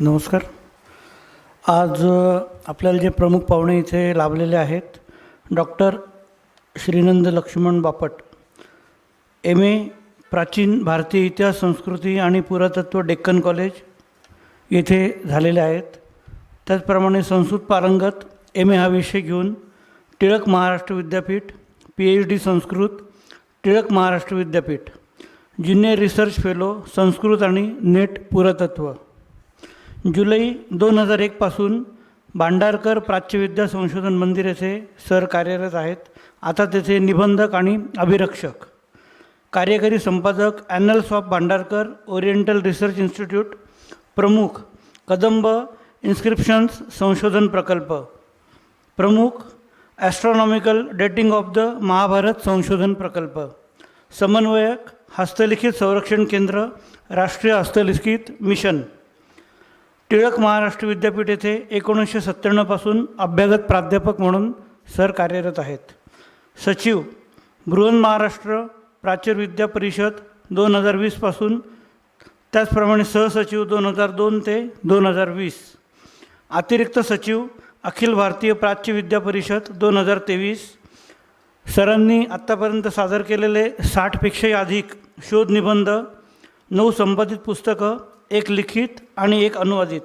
नमस्कार. आज आपल्याला जे प्रमुख पाहुणे इथे लाभलेले आहेत doctor Shrinand Laxman Bapat. M A प्राचीन भारतीय इतिहास संस्कृती आणि पुरातत्व डेक्कन कॉलेज येथे झालेले आहेत. त्याचप्रमाणे संस्कृत पारंगत एम ए हा विषय घेऊन Tilak Maharashtra Vidyapeeth P H D Sanskrit Tilak Maharashtra Vidyapeeth junior research fellow Sanskrit आणि नेट पुरातत्व जुलै दोन हजार एकपासून भांडारकर प्राच्यविद्या संशोधन मंदिर येथे सर कार्यरत आहेत. आता तेथे निबंधक आणि अभिरक्षक. कार्यकारी संपादक annals of Bhandarkar oriental research institute प्रमुख कदंब इन्स्क्रिप्शन्स संशोधन प्रकल्प. प्रमुख astronomical dating of the Mahabharata संशोधन प्रकल्प. समन्वयक हस्तलिखित संरक्षण केंद्र राष्ट्रीय हस्तलिखित मिशन टिळक महाराष्ट्र विद्यापीठ येथे एकोणीसशे सत्त्याण्णवपासून अभ्यागत प्राध्यापक म्हणून सर कार्यरत आहेत. सचिव बृहन महाराष्ट्र प्राच्य विद्या परिषद दोन हजार वीसपासून त्याचप्रमाणे सहसचिव दोन हजार दोन ते दोन हजार वीस. अतिरिक्त सचिव अखिल भारतीय प्राच्य विद्या परिषद दोन हजार तेवीस. सरांनी आत्तापर्यंत सादर केलेले साठपेक्षाही अधिक शोधनिबंध नऊ संपादित पुस्तकं एक लिखित आणि एक अनुवादित.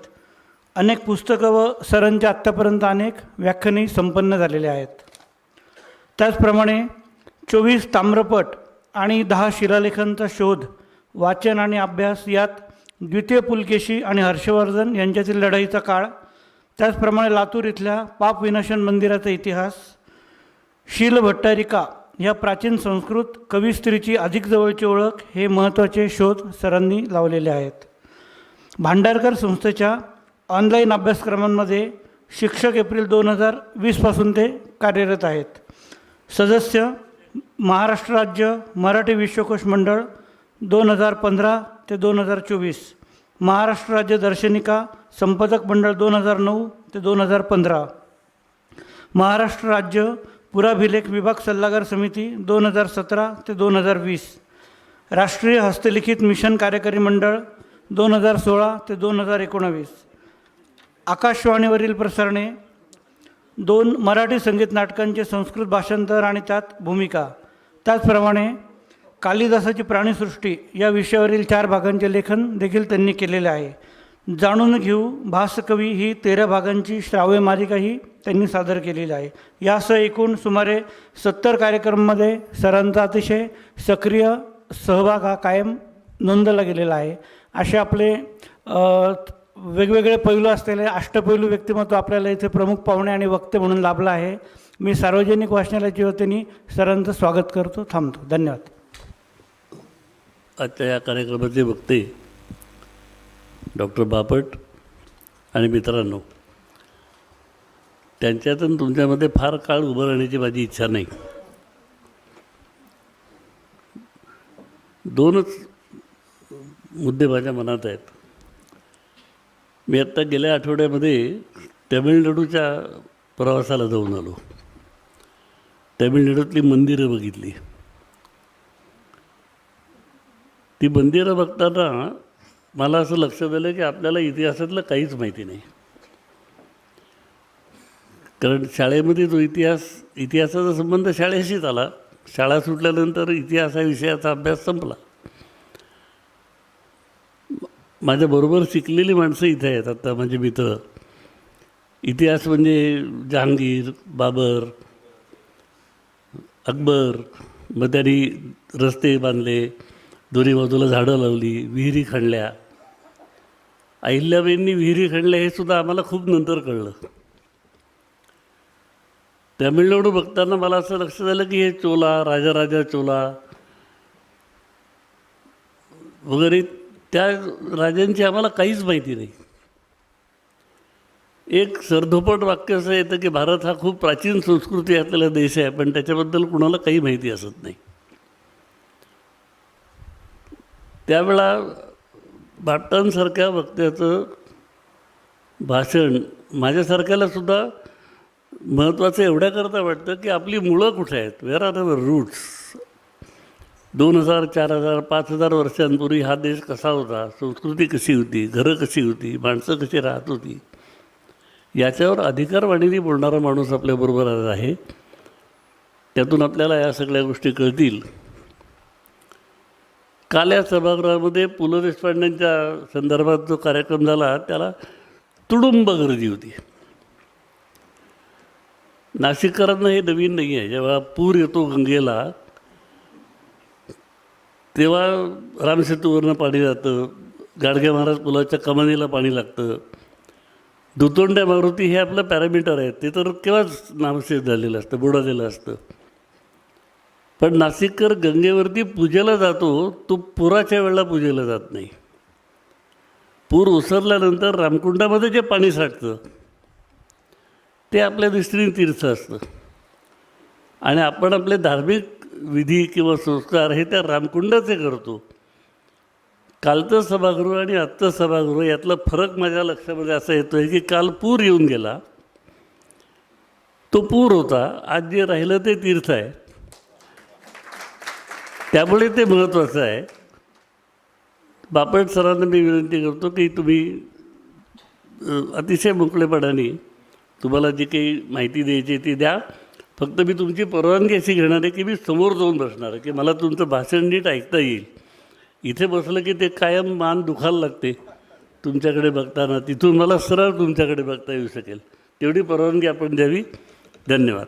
अनेक पुस्तकं व सरांच्या आत्तापर्यंत अनेक व्याख्यानही संपन्न झालेले आहेत. त्याचप्रमाणे चोवीस ताम्रपट आणि दहा शिलालेखांचा शोध वाचन आणि अभ्यास यात द्वितीय पुलकेशी आणि हर्षवर्धन यांच्यातील लढाईचा काळ त्याचप्रमाणे लातूर इथल्या पाप विनाशन मंदिराचा इतिहास शील भट्टारिका या प्राचीन संस्कृत कविस्त्रीची अधिक जवळची ओळख हे महत्त्वाचे शोध सरांनी लावलेले आहेत. भांडारकर संस्थेच्या ऑनलाईन अभ्यासक्रमांमध्ये शिक्षक एप्रिल दोन हजार वीसपासून ते कार्यरत आहेत. सदस्य महाराष्ट्र राज्य मराठी विश्वकोश मंडळ दोन हजार पंधरा ते दोन हजार चोवीस. महाराष्ट्र राज्य दर्शनिका संपादक मंडळ दोन हजार नऊ ते दोन हजार पंधरा. महाराष्ट्र राज्य पुराभिलेख विभाग सल्लागार समिती दोन हजार सतरा ते दोन हजार वीस. राष्ट्रीय हस्तलिखित मिशन कार्यकारी मंडळ दोन हजार सोळा ते दोन हजार एकोणावीस. आकाशवाणीवरील प्रसारणे दोन मराठी संगीत नाटकांचे संस्कृत भाषांतर आणि त्यात भूमिका. त्याचप्रमाणे कालिदासाची प्राणीसृष्टी या विषयावरील चार भागांचे लेखन देखील त्यांनी केलेले आहे. जाणून घेऊ भासकवी ही तेरा भागांची श्राव्य मालिकाही त्यांनी सादर केलेली आहे. यासह एकूण सुमारे सत्तर कार्यक्रमामध्ये सरांचा अतिशय सक्रिय सहभाग हा कायम नोंदला गेलेला आहे. असे आपले वेगवेगळे पैलू असलेले अष्टपैलू व्यक्तिमत्व आपल्याला इथे प्रमुख पाहुणे आणि वक्ते म्हणून लाभलं आहे. मी सार्वजनिक वाचनालयाच्या वतीने सरांचं स्वागत करतो थांबतो. धन्यवाद. आजच्या या कार्यक्रमाचे वक्ते डॉक्टर बापट आणि मित्रांनो त्यांच्यातून तुमच्यामध्ये फार काळ उभं राहण्याची माझी इच्छा नाही. दोनच मुद्दे माझ्या मनात आहेत. मी आत्ता गेल्या आठवड्यामध्ये तमिळनाडूच्या प्रवासाला जाऊन आलो. तमिळनाडूतली मंदिरं बघितली. ती मंदिरं बघताना मला असं लक्षात आलं की आपल्याला इतिहासातलं काहीच माहिती नाही. कारण शाळेमध्ये जो इतिहास इतिहासाचा संबंध शाळेशीच आला. शाळा सुटल्यानंतर इतिहास या विषयाचा अभ्यास संपला. माझ्याबरोबर शिकलेली माणसं इथे आहेत. आता माझे मित्र. इतिहास म्हणजे जहांगीर बाबर अकबर. मग त्यांनी रस्ते बांधले दोन्ही बाजूला झाडं लावली विहिरी खणल्या. अहिल्याबाईंनी विहिरी खणल्या हे सुद्धा आम्हाला खूप नंतर कळलं. तामिळनाडू बघताना मला असं लक्ष झालं की हे चोला राजा राजा चोला वगैरे त्या राजांची आम्हाला काहीच माहिती नाही. एक सरधोपट वाक्य असं येतं की भारत हा खूप प्राचीन संस्कृती असलेला देश आहे पण त्याच्याबद्दल कुणाला काही माहिती असत नाही. त्यावेळा भाटांसारख्या वक्त्याचं भाषण माझ्यासारख्याला सुद्धा महत्त्वाचं एवढ्याकरता वाटतं की आपली मुळं कुठे आहेत? वेर आर अवर रूट्स दोन हजार चार हजार पाच हजार वर्षांपूर्वी हा देश कसा होता? संस्कृती कशी होती? घरं कशी होती? माणसं कशी राहत होती? याच्यावर अधिकारवाणीने बोलणारा माणूस आपल्याबरोबर आज आहे. त्यातून आपल्याला या सगळ्या गोष्टी कळतील. काल या सभागृहामध्ये पु ल देशपांडेंच्या संदर्भात जो कार्यक्रम झाला त्याला तुडुंब गर्दी होती. नाशिककरांना हे नवीन नाही आहे जेव्हा पूर येतो गंगेला तेव्हा रामसेतूवरनं पाणी जातं गाडगे महाराज पुलाच्या कमानीला पाणी लागतं. दुतोंड्या मारुती हे आपलं पॅरामीटर आहे ते तर केव्हाच नामशेष झालेलं असतं बुडालेलं असतं. पण नाशिककर गंगेवरती पूजेला जातो तो पुराच्या वेळेला पूजेला जात नाही. पूर ओसरल्यानंतर रामकुंडामध्ये जे पाणी साठतं ते आपल्या दृष्टीने तीर्थ असतं. आणि आपण आपले धार्मिक विधी किंवा संस्कार हे त्या रामकुंडाचे करतो. कालचं सभागृह आणि आजचं सभागृह यातला फरक माझ्या लक्षामध्ये असा येतो आहे की काल पूर येऊन गेला. तो पूर होता आज जे राहिलं ते तीर्थ आहे. त्यामुळे ते महत्त्वाचं आहे. बापट सरांना मी विनंती करतो की तुम्ही अतिशय मोकळेपणाने तुम्हाला जी काही माहिती द्यायची आहे ती द्या. फक्त मी तुमची परवानगी अशी घेणार आहे की मी समोर जाऊन बसणार आहे की मला तुमचं भाषण नीट ऐकता येईल. इथे बसलं की ते कायम मान दुखायला लागते. तुमच्याकडे बघताना तिथून मला सरळ तुमच्याकडे बघता येऊ शकेल. तेवढी परवानगी आपण द्यावी. धन्यवाद.